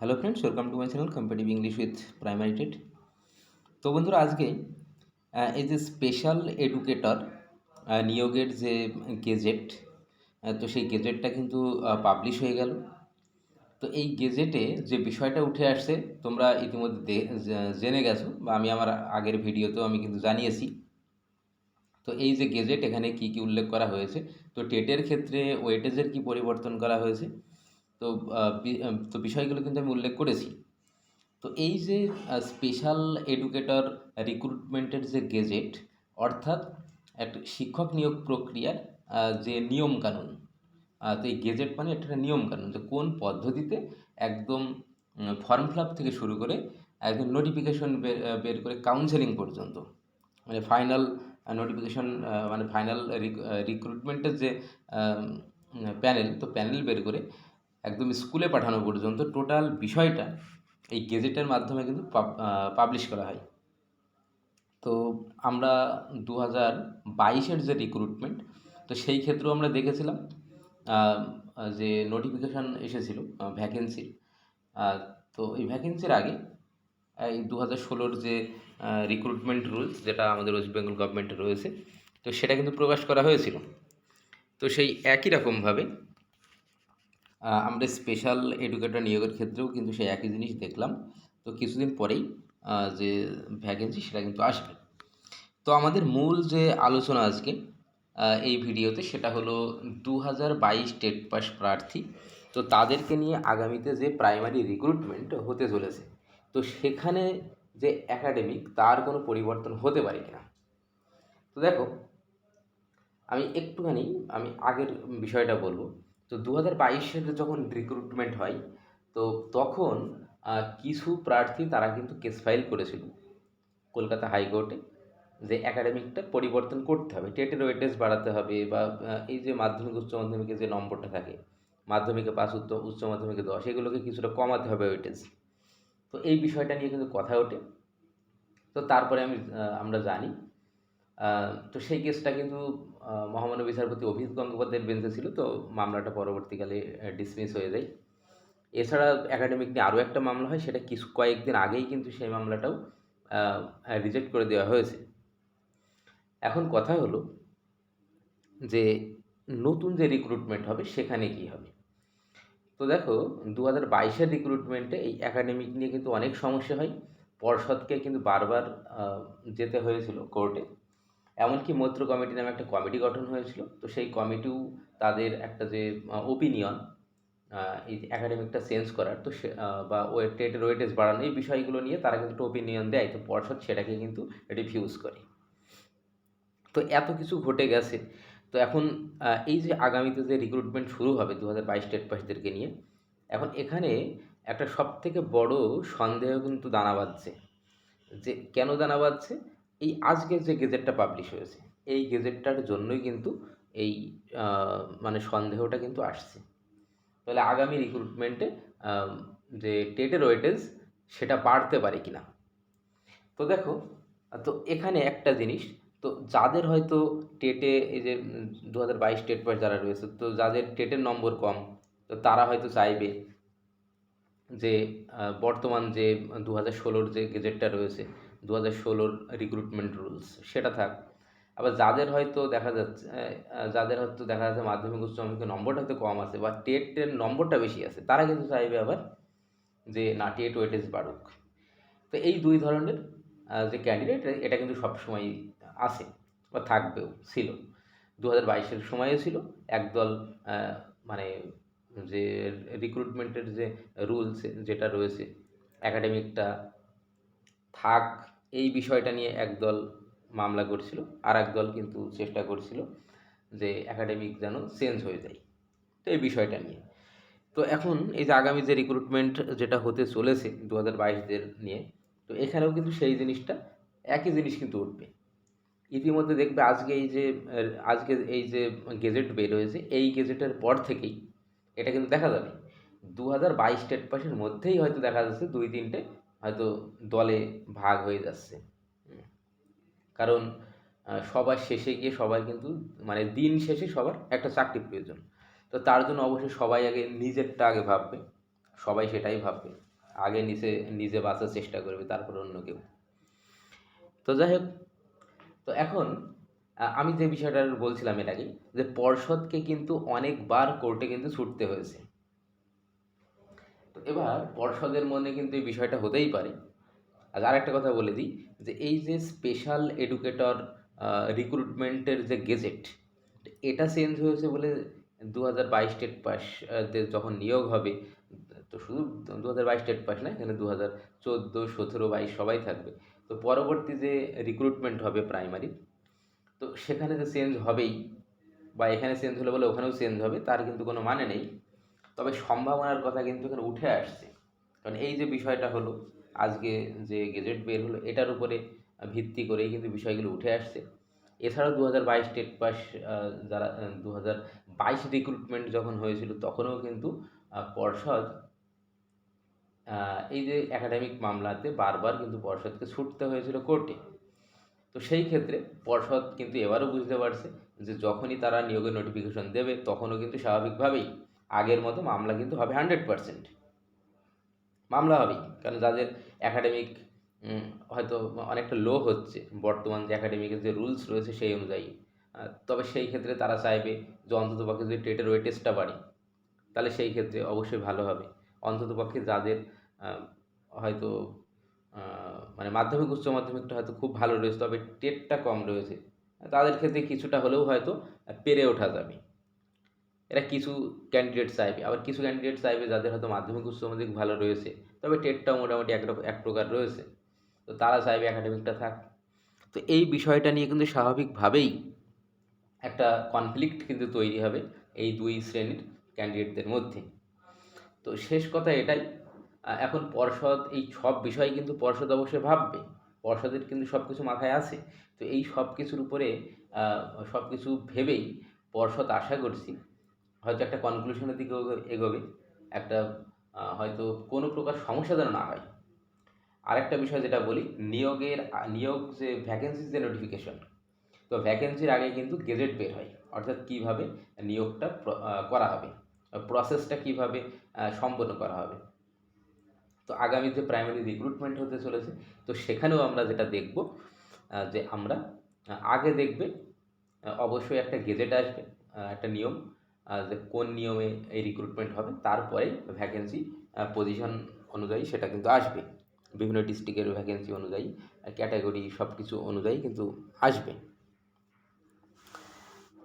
Hello friends welcome to my channel competitive English with primary TET তো বন্ধুরা, আজকে এই যে স্পেশাল এডুকেটর নিয়োগের যে গেজেট তো সেই গেজেটটা কিন্তু পাবলিশ হয়ে গেল। তো এই গেজেটে যে বিষয়টা উঠে আসছে, তোমরা ইতিমধ্যে জেনে গেছো বা আমি আমার আগের ভিডিওতেও আমি কিন্তু জানিয়েছি। তো এই যে গেজেট এখানে কি কি উল্লেখ করা হয়েছে, তো টেটের ক্ষেত্রে ওয়েটেজের কি পরিবর্তন করা হয়েছে তো তো বিষয়গুলো কিন্তু আমি উল্লেখ করেছি। তো এই যে স্পেশাল এডুকেটর রিক্রুটমেন্টের যে গেজেট অর্থাৎ একটা শিক্ষক নিয়োগ প্রক্রিয়ার যে নিয়মকানুন তো এই গেজেট মানে একটা নিয়মকানুন যে কোন পদ্ধতিতে একদম ফর্ম ফিল থেকে শুরু করে একদম নোটিফিকেশন বের করে কাউন্সেলিং পর্যন্ত। মানে ফাইনাল নোটিফিকেশন মানে ফাইনাল রিক্রুটমেন্টের যে প্যানেল তো প্যানেল বের করে একদম স্কুলে পাঠানো পর্যন্ত টোটাল বিষয়টা এই গেজেটের মাধ্যমে কিন্তু পাবলিশ করা হয়। তো আমরা দু হাজার বাইশের যে রিক্রুটমেন্ট তো সেই ক্ষেত্রেও আমরা দেখেছিলাম যে নোটিফিকেশান এসেছিল ভ্যাকেন্সির তো এই ভ্যাকেন্সির আগে, এই দু হাজার ষোলোর যে রিক্রুটমেন্ট রুলস যেটা আমাদের ওয়েস্ট বেঙ্গল গভর্নমেন্টে রয়েছে, তো সেটা কিন্তু প্রকাশ করা হয়েছিল। তো সেই একই রকমভাবে আমরা স্পেশাল এডুকেটর নিয়োগের ক্ষেত্রেও কিন্তু সেই একই জিনিস দেখলাম। তো কিছুদিন পরেই যে ভ্যাকেন্সি সেটা কিন্তু আসবে। তো আমাদের মূল যে আলোচনা আজকে এই ভিডিওতে সেটা হলো দু হাজার বাইশ টেট পাস প্রার্থী। তো তাদেরকে নিয়ে আগামীতে যে প্রাইমারি রিক্রুটমেন্ট হতে চলেছে, তো সেখানে যে একাডেমিক তার কোনো পরিবর্তন হতে পারে কিনা? তো দেখো, আমি একটুখানি, আমি আগের বিষয়টা বলব। তো দু হাজার বাইশের যখন রিক্রুটমেন্ট হয়, তো তখন কিছু প্রার্থী তারা কিন্তু কেস ফাইল করেছিল। কলকাতা হাইকোর্টে যে একাডেমিকটা পরিবর্তন করতে হবে। টেটের ওয়েটেজ বাড়াতে হবে বা এই যে মাধ্যমিক, উচ্চ মাধ্যমিকে যে নম্বরটা থাকে, মাধ্যমিকে পাস, উচ্চ উচ্চ মাধ্যমিকে দশ, এগুলোকে কিছুটা কমাতে হবে ওয়েটেজ তো এই বিষয়টা নিয়ে কিন্তু কথা ওঠে। তো তারপরে আমি আমরা জানি তো সেই কেসটা কিন্তু মহামান্য বিচারপতি অভিজিৎ গঙ্গোপাধ্যায়ের বেঞ্চে ছিল, তো মামলাটা পরবর্তীকালে ডিসমিস হয়ে যায়। এছাড়া একাডেমিক নিয়ে আরও একটা মামলা হয়, সেটা কিছু কয়েকদিন আগেই কিন্তু সেই মামলাটাও রিজেক্ট করে দেওয়া হয়েছে। এখন কথা হলো যে, নতুন যে রিক্রুটমেন্ট হবে, সেখানে কি হবে? তো দেখো দু হাজার বাইশের রিক্রুটমেন্টে এই একাডেমিক নিয়ে কিন্তু অনেক সমস্যা হয়। পর্ষদকে কিন্তু বারবার যেতে হয়েছিল কোর্টে এমনকি মৈত্র কমিটি নামে একটা কমিটি গঠন হয়েছিল। তো সেই কমিটিও তাদের একটা যে ওপিনিয়ন এই একাডেমিকটা চেঞ্জ করার, তো সে বা টেটের ওয়েটেজ বাড়ানো, এই বিষয়গুলো নিয়ে তারা কিন্তু ওপিনিয়ন দেয়। তো পর্ষদ সেটাকে কিন্তু রিফিউজ করে। তো এত কিছু ঘটে গেছে। তো এখন এই যে আগামীতে যে রিক্রুটমেন্ট শুরু হবে দু হাজার বাইশ টেট পাসদেরকে নিয়ে, এখন এখানে একটা সব থেকে বড় সন্দেহ কিন্তু দানা বাঁধছে। যে কেন দানা বাঁধছে? এই আজকের যে গেজেটটা পাবলিশ হয়েছে, এই গেজেটটার জন্যই কিন্তু এই মানে সন্দেহটা কিন্তু আসছে। তাহলে আগামী রিক্রুটমেন্টে যে টেটের ওয়েটেজ সেটা বাড়তে পারে কিনা? তো দেখো, তো এখানে একটা জিনিস, তো যাদের হয়তো টেটে এই যে দু হাজার বাইশ টেট পাস যারা রয়েছে, তো যাদের টেটের নম্বর কম, তো তারা হয়তো চাইবে যে বর্তমান যে দু হাজার ষোলোর যে গেজেটটা রয়েছে দু হাজার ষোলোর রিক্রুটমেন্ট রুলস সেটা থাক। আবার যাদের হয়তো দেখা যাচ্ছে যাদের হয়তো দেখা যাচ্ছে মাধ্যমিক, উচ্চ মাধ্যমিকের নম্বরটা হয়তো কম আছে বা টেটের নম্বরটা বেশি আছে, তারা কিন্তু চাইবে আবার যে, না টেট ওয়েটেজ বাড়ুক। তো এই দুই ধরনের যে ক্যান্ডিডেট এটা কিন্তু সবসময় আছে বা থাকবেও, ছিল। দু হাজার বাইশের সময়ও ছিল, একদল মানে যে রিক্রুটমেন্টের যে রুলস যেটা রয়েছে একাডেমিকটা থাক। এই বিষয়টা নিয়ে একদল মামলা করছিল আর একদল কিন্তু চেষ্টা করছিল যে একাডেমিক যেন চেঞ্জ হয়ে যায়। তো এই বিষয়টা নিয়ে। তো এখন এই যে আগামী যে রিক্রুটমেন্ট যেটা হতে চলেছে দু হাজার বাইশদের নিয়ে, তো এখানেও কিন্তু সেই জিনিসটা, একই জিনিস কিন্তু উঠবে। ইতিমধ্যে দেখবে আজকে এই যে, আজকে এই যে গেজেট বের হয়েছে এই গেজেটের পর থেকেই এটা কিন্তু দেখা যাবে। দু হাজার বাইশ স্টেট পাসের মধ্যেই হয়তো দেখা যাচ্ছে দুই তিনটে হয়তো দলে ভাগ হয়ে যাচ্ছে। কারণ সবার শেষে গিয়ে সবাই কিন্তু মানে দিন শেষে সবার একটা চাকরি প্রয়োজন। তো তার জন্য অবশ্যই সবাই আগে নিজেরটা আগে ভাববে, সবাই সেটাই ভাববে। আগে নিচে নিজে বাঁচার চেষ্টা করবে, তারপর অন্য কেউ। তো যাই হোক, তো এখন আমি যে বিষয়টা বলছিলাম এর আগে যে পর্ষদকে কিন্তু অনেকবার কোর্টে কিন্তু ছুটতে হয়েছে। এবার পর্ষদের মনে কিন্তু এই বিষয়টা হতেই পারে। আর আরেকটা কথা বলে দিই যে এই যে স্পেশাল এডুকেটর রিক্রুটমেন্টের যে গেজেট এটা চেঞ্জ হয়েছে বলে দু হাজার বাইশ টেট পাস যখন নিয়োগ হবে, তো শুধু দু হাজার বাইশ টেট পাস না, এখানে দু হাজার চোদ্দ, সতেরো, বাইশ সবাই থাকবে। তো পরবর্তী যে রিক্রুটমেন্ট হবে প্রাইমারি তো সেখানে যে চেঞ্জ হবেই বা এখানে চেঞ্জ হলে বলে ওখানেও চেঞ্জ হবে, তার কিন্তু কোনো মানে নেই। তবে সম্ভাবনার কথা কিন্তু এখানে উঠে আসছে। কারণ এই যে বিষয়টা হলো, আজকে যে গেজেট বের হলো, এটার উপরে ভিত্তি করেই কিন্তু বিষয়গুলো উঠে আসছে। এছাড়াও দু হাজার বাইশ টেট পাস যারা দু হাজার বাইশ রিক্রুটমেন্ট যখন হয়েছিল, তখনও কিন্তু পর্ষদ এই যে একাডেমিক মামলাতে বারবার কিন্তু পর্ষদকে ছুটতে হয়েছিল কোর্টে তো সেই ক্ষেত্রে পর্ষদ কিন্তু এবারও বুঝতে পারছে যে যখনই তারা নিয়োগের নোটিফিকেশন দেবে, তখনও কিন্তু স্বাভাবিকভাবেই আগের মতো মামলা কিন্তু হবে হান্ড্রেড পারসেন্ট মামলা হবেই, কারণ যাদের অ্যাকাডেমিক হয়তো অনেকটা লো হচ্ছে, বর্তমান যে একাডেমিকের যে রুলস রয়েছে সেই অনুযায়ী। তবে সেই ক্ষেত্রে তারা চাইবে যে অন্ততপক্ষে যদি টেটের ওয়েটেজটা বাড়ে, তাহলে সেই ক্ষেত্রে অবশ্যই ভালো হবে। অন্ততপক্ষে যাদের হয়তো মানে মাধ্যমিক, উচ্চ মাধ্যমিকটা হয়তো খুব ভালো রয়েছে, তবে টেটটা কম রয়েছে, তাদের ক্ষেত্রে কিছুটা হলেও হয়তো পেরে ওঠা যাবে। এরা কিছু ক্যান্ডিডেট চাইবে। আবার কিছু ক্যান্ডিডেট চাইবে যাদের হয়তো মাধ্যমিক উচ্চ মাধ্যমিক ভালো রয়েছে, তবে টেটটাও মোটামুটি এক এক প্রকার রয়েছে। তো তারা চাইবে একাডেমিকটা থাক। তো এই বিষয়টা নিয়ে কিন্তু স্বাভাবিকভাবেই একটা কনফ্লিক্ট কিন্তু তৈরি হবে এই দুই শ্রেণির ক্যান্ডিডেটদের মধ্যে। তো শেষ কথা এটাই এখন পর্ষদ, এই সব বিষয় কিন্তু পর্ষদ অবশ্যই ভাববে। পর্ষদের কিন্তু সব কিছু মাথায় আছে। তো এই সব কিছুর উপরে সব কিছু ভেবেই পর্ষদ আশা করছি হয়তো একটা কনক্লুশনের দিকে এগোবে, একটা হয়তো কোনো প্রকার সমস্যা যেন না হয়। আরেকটা বিষয় যেটা বলি, নিয়োগের নিয়োগ যে ভ্যাকেন্সির যে নোটিফিকেশন তো ভ্যাকেন্সির আগে কিন্তু গেজেট বের হয়, অর্থাৎ কীভাবে নিয়োগটা করা হবে প্রসেসটা কীভাবে সম্পন্ন করা হবে। তো আগামী যে প্রাইমারি রিক্রুটমেন্ট হতে চলেছে, তো সেখানেও আমরা যেটা দেখব যে আমরা আগে দেখবে অবশ্যই একটা গেজেট আসবে একটা নিয়ম কোন নিয়মে এই রিক্রুটমেন্ট হবে, তারপরে ভ্যাকেন্সি পজিশন অনুযায়ী সেটা কিন্তু আসবে। বিভিন্ন ডিস্ট্রিক্টের ভ্যাকেন্সি অনুযায়ী ক্যাটাগরি সব কিছু অনুযায়ী কিন্তু আসবে।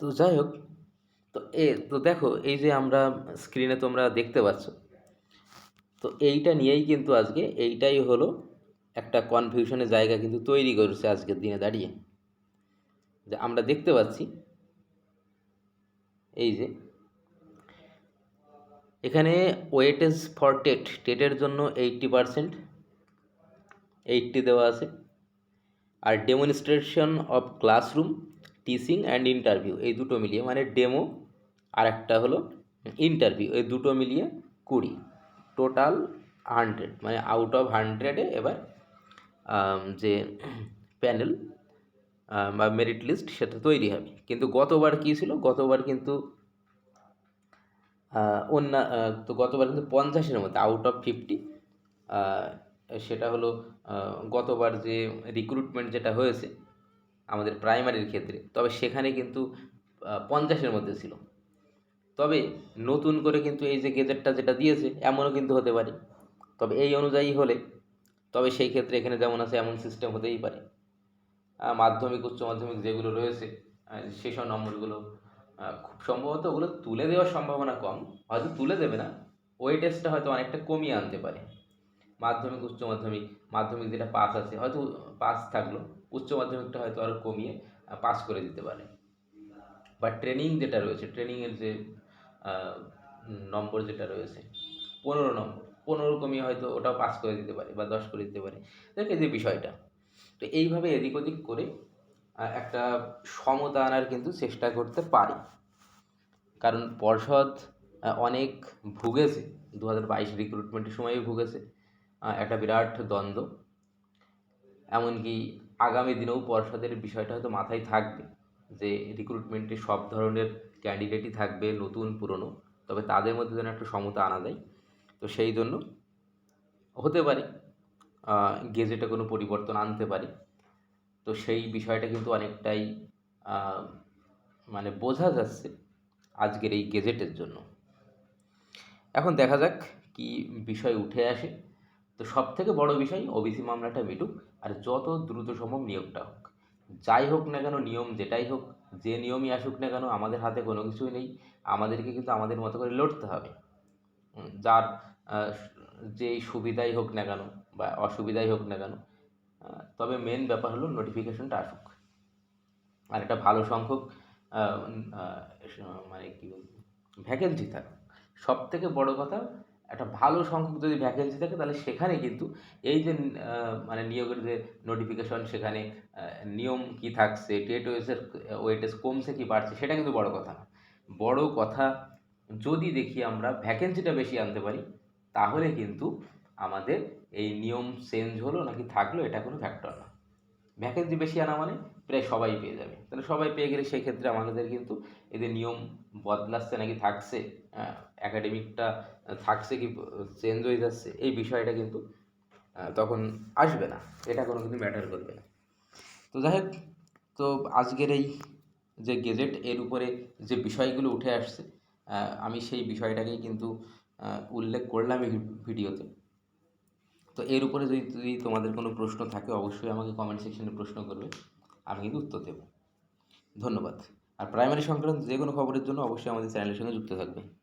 তো যাই হোক, তো এ, তো দেখো, এই যে আমরা স্ক্রিনে তোমরা দেখতে পাচ্ছ, তো এইটা নিয়েই কিন্তু আজকে এইটাই হলো একটা কনফিউশনের জায়গা কিন্তু তৈরি করেছে আজকের দিনে দাঁড়িয়ে। যে আমরা দেখতে পাচ্ছি, এই যে এখানে ওয়েটেজ ফর টেট টেটের জন্য এইটটি পারসেন্ট এইটটি দেওয়া আছে। আর demonstration of classroom teaching and interview এই দুটো মিলিয়ে মানে ডেমো আর একটা হলো ইন্টারভিউ এই দুটো মিলিয়ে কুড়ি। টোটাল হান্ড্রেড মানে আউট অফ হান্ড্রেডে এবার যে প্যানেল বা মেরিট লিস্ট সেটা তৈরি হবে। কিন্তু গতবার কী ছিল? গতবার কিন্তু অন্য তো গতবার কিন্তু পঞ্চাশের মধ্যে আউট অফ ফিফটি সেটা হলো গতবার যে রিক্রুটমেন্ট যেটা হয়েছে আমাদের প্রাইমারির ক্ষেত্রে, তবে সেখানে কিন্তু পঞ্চাশের মধ্যে ছিল। তবে নতুন করে কিন্তু এই যে গেজেটটা যেটা দিয়েছে, এমনও কিন্তু হতে পারে। তবে এই অনুযায়ী হলে, তবে সেই ক্ষেত্রে এখানে যেমন আছে, এমন সিস্টেম হতেই পারে। মাধ্যমিক, উচ্চ মাধ্যমিক যেগুলো রয়েছে সেসব নম্বরগুলো খুব সম্ভবত ওগুলো তুলে দেওয়ার সম্ভাবনা কম, হয়তো তুলে দেবে না। ওয়েটেজটা হয়তো অনেকটা কমিয়ে আনতে পারে। মাধ্যমিক, উচ্চ মাধ্যমিক মাধ্যমিক যেটা পাস আছে, হয়তো পাস থাকল, উচ্চ মাধ্যমিকটা হয়তো আরও কমিয়ে পাস করে দিতে পারে। বা ট্রেনিং যেটা রয়েছে ট্রেনিংয়ের যে নম্বর যেটা রয়েছে, পনেরো নম্বর, পনেরো কমিয়ে হয়তো ওটাও পাস করে দিতে পারে বা দশ করে দিতে পারে। দেখ যে বিষয়টা। তো এইভাবে এদিক ওদিক করে একটা সমতা আনার কিন্তু চেষ্টা করতে পারে। কারণ পর্ষদ অনেক ভুগেছে। দু হাজার বাইশ রিক্রুটমেন্টের সময়ও ভুগেছে। একটা বিরাট দ্বন্দ্ব। এমনকি আগামী দিনেও পর্ষদের বিষয়টা হয়তো মাথায় থাকবে যে রিক্রুটমেন্টে সব ধরনের ক্যান্ডিডেটই থাকবে নতুন, পুরনো। তবে তাদের মধ্যে যেন একটা সমতা আনা যায়। তো সেই জন্য হতে পারে গেজেটে কোনো পরিবর্তন আনতে পারে। তো সেই বিষয়টা কিন্তু অনেকটাই মানে বোঝা যাচ্ছে আজকের এই গেজেটের জন্য। এখন দেখা যাক কি বিষয় উঠে আসে। তো সব থেকে বড় বিষয় ওবিসি মামলাটা মিটুক আর যত দ্রুত সম্ভব নিয়োগটা হোক। যাই হোক না কেন, নিয়ম যেটাই হোক, যে নিয়মই আসুক না কেন, আমাদের হাতে কোনো কিছুই নেই। আমাদেরকে কিন্তু আমাদের মতো করে লড়তে হবে। যার যেই সুবিধাই হোক না কেন বা অসুবিধাই হোক না কেন তবে মেন ব্যাপার হলো নোটিফিকেশনটা আসুক। আর একটা ভালো সংখ্যক মানে কি ভ্যাকেন্সি থাকে সব থেকে বড় কথা, একটা ভালো সংখ্যক যদি ভ্যাকেন্সি থাকে, তাহলে সেখানে কিন্তু এই যে মানে নিয়োগের যে নোটিফিকেশন সেখানে নিয়ম কি থাকছে টেট ওয়েসের ওয়েটেজ কমছে কি বাড়ছে, সেটা কিন্তু বড় কথা না। বড় কথা, যদি দেখি আমরা ভ্যাকেন্সিটা বেশি আনতে পারি, তাহলে কিন্তু আমাদের এই নিয়ম চেঞ্জ হলো নাকি থাকল, এটা কোনো ফ্যাক্টর না। ভ্যাকেন্সি বেশি আনা মানে প্রায় সবাই পেয়ে যাবে। তাহলে সবাই পেয়ে গেলে সেই ক্ষেত্রে আমাদের কিন্তু এদের নিয়ম বদলাচ্ছে নাকি থাকছে একাডেমিকটা থাকছে কি চেঞ্জ হয়ে যাচ্ছে, এই বিষয়টা কিন্তু তখন আসবে না। এটা কোনো কিন্তু ম্যাটার করবে না। তো যাই হোক, তো আজকের এই যে গেজেট এর উপরে যে বিষয়গুলো উঠে আসছে আমি সেই বিষয়টাকেই কিন্তু উল্লেখ করলাম এই ভিডিওতে। তো এর উপরে যদি যদি তোমাদের কোনো প্রশ্ন থাকে, অবশ্যই আমাকে কমেন্ট সেকশনে প্রশ্ন করবে। আমি কিন্তু উত্তর দেবো। ধন্যবাদ। আর প্রাইমারি সংক্রান্ত যে কোনো খবরের জন্য অবশ্যই আমাদের চ্যানেলের সঙ্গে যুক্ত থাকবে।